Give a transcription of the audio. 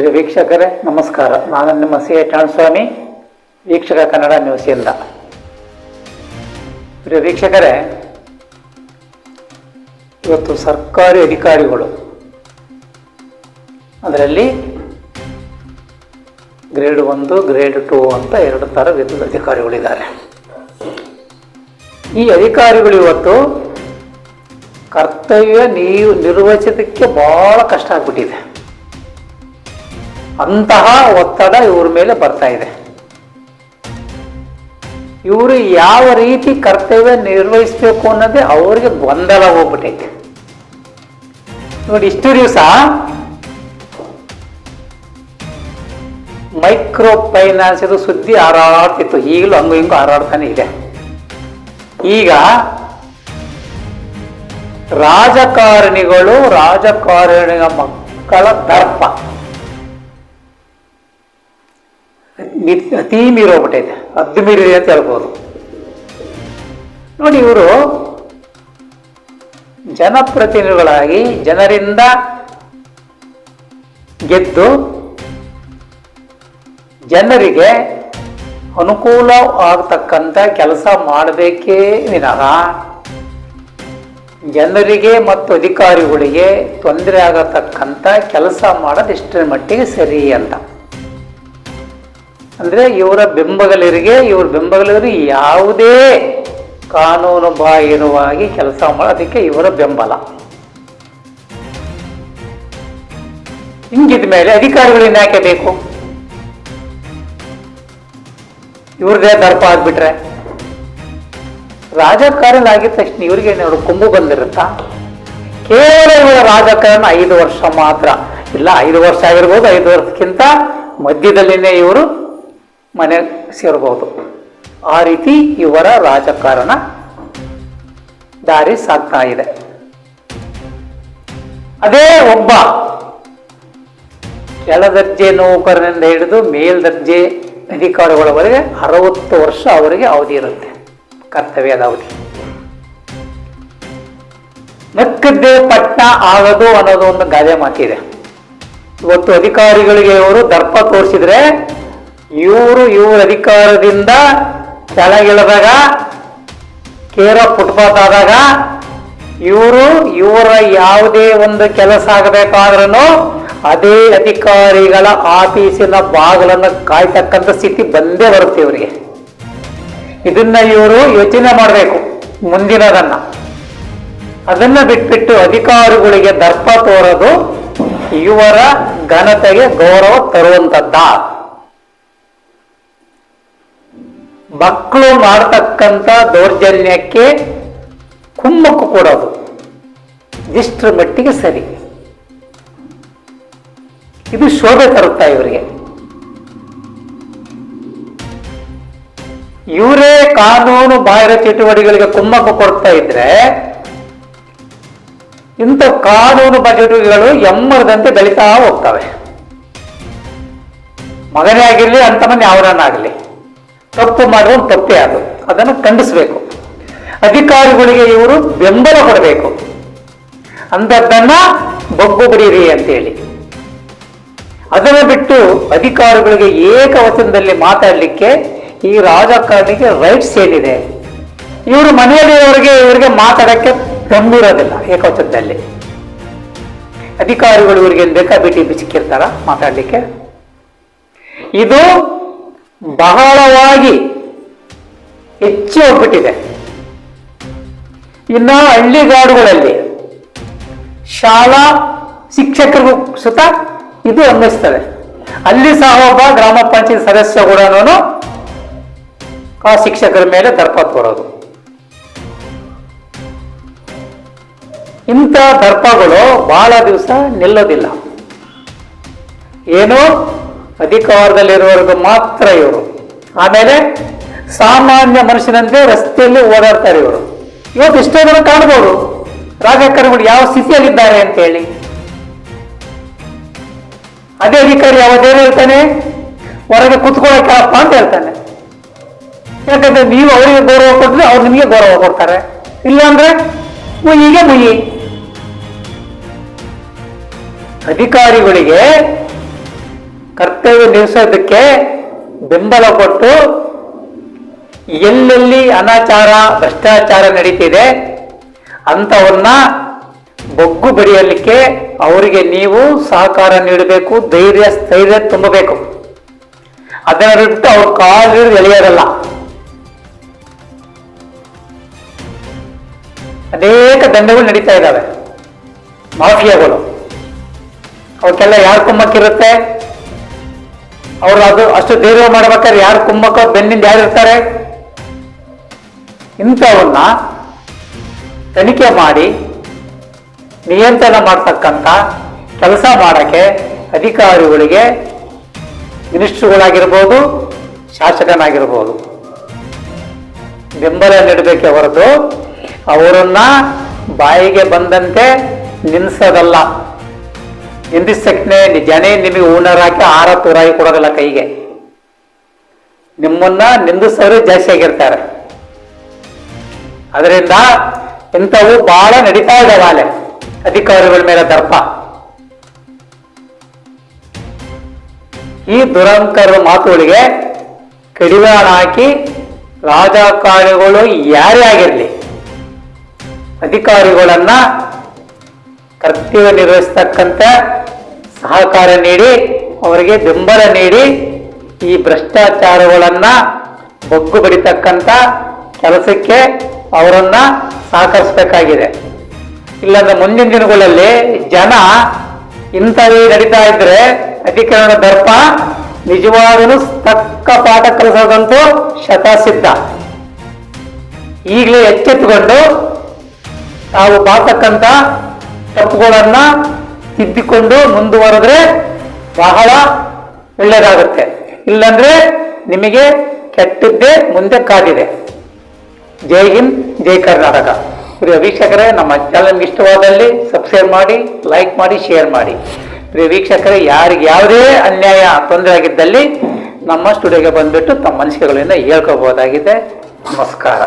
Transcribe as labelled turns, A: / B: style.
A: ಪ್ರಿಯ ವೀಕ್ಷಕರೇ, ನಮಸ್ಕಾರ. ನಾನು ನಿಮ್ಮ ಸಿ ಎ ಸ್ವಾಮಿ ವೀಕ್ಷಕ ಕನ್ನಡ ನ್ಯೂಸಿಂದ ಪ್ರಿಯ ವೀಕ್ಷಕರೇ, ಇವತ್ತು ಸರ್ಕಾರಿ ಅಧಿಕಾರಿಗಳು, ಅದರಲ್ಲಿ ಗ್ರೇಡ್ ಒಂದು, ಗ್ರೇಡ್ ಟು ಅಂತ ಎರಡು ಥರ ವಿದ್ಯುತ್ ಅಧಿಕಾರಿಗಳಿದ್ದಾರೆ. ಈ ಅಧಿಕಾರಿಗಳು ಇವತ್ತು ಕರ್ತವ್ಯ ನೀವು ನಿರ್ವಹಿಸೋದಕ್ಕೆ ಬಹಳ ಕಷ್ಟ ಆಗ್ಬಿಟ್ಟಿದೆ. ಅಂತಹ ಒತ್ತಡ ಇವ್ರ ಮೇಲೆ ಬರ್ತಾ ಇದೆ. ಇವರು ಯಾವ ರೀತಿ ಕರ್ತವ್ಯ ನಿರ್ವಹಿಸಬೇಕು ಅನ್ನೋದೇ ಅವರಿಗೆ ಗೊಂದಲ ಹೋಗ್ಬಿಟ್ಟೈತೆ ನೋಡಿ, ಇಷ್ಟು ದಿವಸ ಮೈಕ್ರೋ ಫೈನಾನ್ಸ್ ಇದು ಸುದ್ದಿ ಹಾರಾಡ್ತಿತ್ತು. ಈಗಲೂ ಹಂಗು ಹಿಂಗು ಹಾರಾಡ್ತಾನೆ ಇದೆ. ಈಗ ರಾಜಕಾರಣಿಗಳು ರಾಜಕಾರಣಿಗಳ ಮಕ್ಕಳ ದರ್ಪ. ಮಿ- ಅತಿ ಮೀರೋಗ್ಬಿಟ್ಟೈತೆ. ಅದ್ದು ಮೀರಿದೆ ಅಂತ ಹೇಳ್ಬೋದು. ನೋಡಿ ಇವರು ಜನಪ್ರತಿನಿಧಿಗಳಾಗಿ ಜನರಿಂದ ಗೆದ್ದು ಜನರಿಗೆ ಅನುಕೂಲ ಆಗ್ತಕ್ಕಂಥ ಕೆಲಸ ಮಾಡಬೇಕೇ ವಿನಃ ಜನರಿಗೆ ಮತ್ತು ಅಧಿಕಾರಿಗಳಿಗೆ ತೊಂದರೆ ಆಗತಕ್ಕಂಥ ಕೆಲಸ ಮಾಡೋದು ಇಷ್ಟರ ಮಟ್ಟಿಗೆ ಸರಿ ಅಂತ. ಅಂದರೆ ಇವರ ಬೆಂಬಲಿಗರಿಗೆ ಇವ್ರ ಬೆಂಬಲಿಗರು ಯಾವುದೇ ಕಾನೂನು ಬಾಹಿರವಾಗಿ ಕೆಲಸ ಮಾಡೋದಕ್ಕೆ ಇವರ ಬೆಂಬಲ. ಹಿಂಗಿದ ಮೇಲೆ ಅಧಿಕಾರಿಗಳನ್ನ ಯಾಕೆ ಬೇಕು? ಇವ್ರದೇ ದರ್ಪ ಆಗ್ಬಿಟ್ರೆ. ರಾಜಕಾರಣ ಆಗಿದ ತಕ್ಷಣ ಇವ್ರಿಗೆ ನೋಡಿ ಕೊಂಬು ಬಂದಿರುತ್ತಾ? ಕೇವಲ ಇವರ ರಾಜಕಾರಣ ಐದು ವರ್ಷ ಮಾತ್ರ. ಇಲ್ಲ, ಐದು ವರ್ಷ ಆಗಿರ್ಬೋದು, ಐದು ವರ್ಷಕ್ಕಿಂತ ಮಧ್ಯದಲ್ಲಿನೇ ಇವರು ಮನೆ ಸೇರ್ಬೋದು. ಆ ರೀತಿ ಇವರ ರಾಜಕಾರಣ ದಾರಿ ಸಾಗ್ತಾ ಇದೆ. ಅದೇ ಒಬ್ಬ ಕೆಳದರ್ಜೆ ನೌಕರನಿಂದ ಹಿಡಿದು ಮೇಲ್ದರ್ಜೆ ಅಧಿಕಾರಿಗಳವರೆಗೆ ಅರವತ್ತು ವರ್ಷ ಅವರಿಗೆ ಅವಧಿ ಇರುತ್ತೆ. ಕರ್ತವ್ಯದ ಅವಧಿ. ನಕ್ಕದ್ದೇ ಪಟ್ಟ ಆಗದು ಅನ್ನೋದು ಒಂದು ಗಾದೆ ಮಾತಿದೆ. ಇವತ್ತು ಅಧಿಕಾರಿಗಳಿಗೆ ಅವರು ದರ್ಪ ತೋರಿಸಿದ್ರೆ ಇವರು ಇವ್ರ ಅಧಿಕಾರದಿಂದ ಕೆಳಗಿಳಿದಾಗ ಕೇರ ಫುಟ್ಪಾತ್ ಆದಾಗ ಇವರು ಇವರ ಯಾವುದೇ ಒಂದು ಕೆಲಸ ಆಗಬೇಕಾದ್ರೂ ಅದೇ ಅಧಿಕಾರಿಗಳ ಆಫೀಸಿನ ಬಾಗಿಲನ್ನು ಕಾಯ್ತಕ್ಕಂಥ ಸ್ಥಿತಿ ಬಂದೇ ಬರುತ್ತೆ ಇವರಿಗೆ. ಇದನ್ನ ಇವರು ಯೋಚನೆ ಮಾಡಬೇಕು ಮುಂದಿನದನ್ನ. ಅದನ್ನ ಬಿಟ್ಬಿಟ್ಟು ಅಧಿಕಾರಿಗಳಿಗೆ ದರ್ಪ ತೋರೋದು ಇವರ ಘನತೆಗೆ ಗೌರವ ತರುವಂತದ್ದ ಮಕ್ಕಳು ಮಾಡತಕ್ಕಂಥ ದೌರ್ಜನ್ಯಕ್ಕೆ ಕುಮ್ಮಕ್ಕು ಕೊಡೋದು. ಇಷ್ಟರ ಮಟ್ಟಿಗೆ ಸರಿ. ಇದು ಶೋಭೆ ತರುತ್ತಾ ಇವರಿಗೆ. ಇವರೇ ಕಾನೂನು ಬಾಹಿರ ಚಟುವಟಿಕೆಗಳಿಗೆ ಕುಮ್ಮಕ್ಕು ಕೊಡ್ತಾ ಇದ್ರೆ, ಇಂಥ ಕಾನೂನು ಚಟುವಟಿಕೆಗಳು ಎಮ್ಮರದಂತೆ ಬೆಳೀತಾ ಹೋಗ್ತವೆ. ಮಗನೇ ಆಗಿರಲಿ ಅಂತ ಮಂದಿ ಅವರನ್ನಾಗಲಿ. ತಪ್ಪು ಮಾಡುವ ತಪ್ಪೇ ಅದು. ಅದನ್ನು ಖಂಡಿಸಬೇಕು. ಅಧಿಕಾರಿಗಳಿಗೆ ಇವರು ಬೆಂಬಲ ಕೊಡಬೇಕು. ಅಂಥದ್ದನ್ನ ಬಗ್ಗು ಅಂತ ಅಂತೇಳಿ. ಅದನ್ನು ಬಿಟ್ಟು ಅಧಿಕಾರಿಗಳಿಗೆ ಏಕವಚನದಲ್ಲಿ ಮಾತಾಡಲಿಕ್ಕೆ ಈ ರಾಜಕಾರಣಿಗೆ ರೈಟ್ಸ್ ಏನಿದೆ? ಇವರು ಮನೆಯಲ್ಲಿಯವರಿಗೆ ಇವರಿಗೆ ಮಾತಾಡೋಕ್ಕೆ ಗಂಭೀರೋದಿಲ್ಲ ಏಕವಚನದಲ್ಲಿ. ಅಧಿಕಾರಿಗಳು ಇವರಿಗೆ ಬೇಕಾ ಬಿಟಿ ಬಿಚ್ಚಿಕ್ಕಿರ್ತಾರ ಮಾತಾಡಲಿಕ್ಕೆ? ಇದು ಬಹಳವಾಗಿ ಹೆಚ್ಚು ಹೋಗ್ಬಿಟ್ಟಿದೆ ಇನ್ನು ಹಳ್ಳಿಗಾಡುಗಳಲ್ಲಿ ಶಾಲಾ ಶಿಕ್ಷಕರಿಗೂ ಸುತ ಇದು ಅನ್ನಿಸ್ತದೆ. ಅಲ್ಲಿ ಸಹ ಒಬ್ಬ ಗ್ರಾಮ ಪಂಚಾಯತ್ ಸದಸ್ಯ ಕೂಡ ಆ ಶಿಕ್ಷಕರ ಮೇಲೆ ದರ್ಪ ತೋರೋದು ಇಂಥ ದರ್ಪಗಳು ಬಹಳ ದಿವಸ ನಿಲ್ಲೋದಿಲ್ಲ. ಏನು ಅಧಿಕಾರದಲ್ಲಿರುವವರೆಗೂ ಮಾತ್ರ ಇವರು. ಆಮೇಲೆ ಸಾಮಾನ್ಯ ಮನುಷ್ಯನಂತೆ ರಸ್ತೆಯಲ್ಲಿ ಓಡಾಡ್ತಾರೆ ಇವರು. ಇವತ್ತು ಇಷ್ಟೋ ಜನ ಕಾಣ್ಬೋದು. ರಾಜಕಾರಣಿಗಳು ಯಾವ ಸ್ಥಿತಿಯಲ್ಲಿದ್ದಾರೆ ಅಂತ ಹೇಳಿ ಅದೇ ಅಧಿಕಾರಿ ಯಾವತ್ತೇನು ಹೇಳ್ತಾನೆ? ಹೊರಗೆ ಕುತ್ಕೊಳ್ಳೋಕ್ಕಪ್ಪ ಅಂತ ಹೇಳ್ತಾನೆ. ಯಾಕಂದ್ರೆ ನೀವು ಅವರಿಗೆ ಗೌರವ ಕೊಟ್ಟರೆ ಅವ್ರು ನಿಮಗೆ ಗೌರವ ಕೊಡ್ತಾರೆ. ಇಲ್ಲಾಂದ್ರೆ ಮುಯ್ಯಿಗೆ ಮುಯ್ಯಿ. ಅಧಿಕಾರಿಗಳಿಗೆ ಕರ್ತವ್ಯ ನಿಲ್ಲಿಸೋದಕ್ಕೆ ಬೆಂಬಲ ಕೊಟ್ಟು ಎಲ್ಲೆಲ್ಲಿ ಅನಾಚಾರ, ಭ್ರಷ್ಟಾಚಾರ ನಡೀತಿದೆ ಅಂಥವನ್ನ ಬೊಗ್ಗು ಬಡಿಯಲಿಕ್ಕೆ ಅವರಿಗೆ ನೀವು ಸಹಕಾರ ನೀಡಬೇಕು, ಧೈರ್ಯ, ಸ್ಥೈರ್ಯ ತುಂಬಬೇಕು. ಅದನ್ನು ಬಿಟ್ಟು ಅವ್ರ ಕಾಲು ಎಳೆಯೋದಲ್ಲ. ಅನೇಕ ದಂಧೆಗಳು ನಡೀತಾ ಇದ್ದಾವೆ. ಮಾಫಿಯಾಗಳು. ಅವಕ್ಕೆಲ್ಲ ಯಾರು ಕುಮ್ಮಕ್ಕಿರುತ್ತೆ? ಅವರು ಅದು ಅಷ್ಟು ಧೈರ್ಯ ಮಾಡ್ಬೇಕಾದ್ರೆ ಯಾರು ಕುಮ್ಮಕ್ಕ, ಬೆನ್ನಿಂದ ಯಾರು ಇರ್ತಾರೆ? ಇಂಥವನ್ನ ತನಿಖೆ ಮಾಡಿ, ನಿಯಂತ್ರಣ ಮಾಡ್ತಕ್ಕಂಥ ಕೆಲಸ ಮಾಡೋಕ್ಕೆ ಅಧಿಕಾರಿಗಳಿಗೆ ಮಿನಿಸ್ಟ್ರುಗಳಾಗಿರ್ಬೋದು, ಶಾಸಕನಾಗಿರ್ಬೋದು. ಬೆಂಬಲ ನೀಡಬೇಕೆ ಹೊರತು ಅವರನ್ನ ಬಾಯಿಗೆ ಬಂದಂತೆ ನಿಲ್ಲಿಸೋದಲ್ಲ ನಿಂದಿಸಕ್ಕೆ ಜನೇ ನಿಮಗೆ ಓನರ್ ಹಾಕಿ ಆರ ತೂರಾಗಿ ಕೊಡೋದಿಲ್ಲ ಕೈಗೆ. ನಿಮ್ಮನ್ನ ನಿಂದಿಸೋರು ಜಾಸ್ತಿ ಆಗಿರ್ತಾರೆ. ಅದರಿಂದ ಇಂಥವು ಬಹಳ ನಡೀತಾ ಇದೆ ಅಲೆ ಅಧಿಕಾರಿಗಳ ಮೇಲೆ ದರ್ಪ. ಈ ದುರಂಕರ ಮಾತುಗಳಿಗೆ ಕಡಿವಾಣ ಹಾಕಿ ರಾಜಕಾರಣಿಗಳು ಯಾರೇ ಆಗಿರಲಿ, ಅಧಿಕಾರಿಗಳನ್ನ ಕರ್ತವ್ಯ ನಿರ್ವಹಿಸ್ತಕ್ಕಂಥ ಸಹಕಾರ ನೀಡಿ, ಅವರಿಗೆ ಬೆಂಬಲ ನೀಡಿ ಈ ಭ್ರಷ್ಟಾಚಾರಗಳನ್ನ ಬೊಗ್ಗು ಬಡಿತಕ್ಕಂಥ ಕೆಲಸಕ್ಕೆ ಅವರನ್ನ ಸಹಕರಿಸಬೇಕಾಗಿದೆ. ಇಲ್ಲಾಂದ್ರೆ ಮುಂದಿನ ದಿನಗಳಲ್ಲಿ ಜನ ಇಂಥವೇ ನಡೀತಾ ಇದ್ರೆ ಅಧಿಕರಣ ದರ್ಪ ನಿಜವಾಗಲೂ ತಕ್ಕ ಪಾಠ ಕಲಿಸೋದಂತೂ ಶತಸಿದ್ಧ. ಈಗಲೇ ಎಚ್ಚೆತ್ತುಕೊಂಡು ತಾವು ಬಾಳ್ತಕ್ಕಂಥ ತಪ್ಪುಗಳನ್ನ ತಿದ್ದಿಕೊಂಡು ಮುಂದುವರೆದ್ರೆ ಬಹಳ ಒಳ್ಳೆಯದಾಗುತ್ತೆ. ಇಲ್ಲಂದ್ರೆ ನಿಮಗೆ ಕೆಟ್ಟದ್ದೇ ಮುಂದೆ ಕಾದಿದೆ. ಜೈ ಹಿಂದ್, ಜೈ ಕರ್ನಾಟಕ. ಪ್ರಿಯ ವೀಕ್ಷಕರೇ, ನಮ್ಮ ಚಾನಲ್ಗೆ ಇಷ್ಟವಾದಲ್ಲಿ ಸಬ್ಸ್ಕ್ರೈಬ್ ಮಾಡಿ ಲೈಕ್ ಮಾಡಿ ಶೇರ್ ಮಾಡಿ. ಪ್ರಿಯ ವೀಕ್ಷಕರೇ, ಯಾರಿಗೆ ಯಾವುದೇ ಅನ್ಯಾಯ, ತೊಂದರೆ ಆಗಿದ್ದಲ್ಲಿ ನಮ್ಮ ಸ್ಟುಡಿಯೋಗೆ ಬಂದುಬಿಟ್ಟು ತಮ್ಮ ಮನಸ್ಸುಗಳಿಂದ ಹೇಳ್ಕೋಬಹುದಾಗಿದೆ ನಮಸ್ಕಾರ.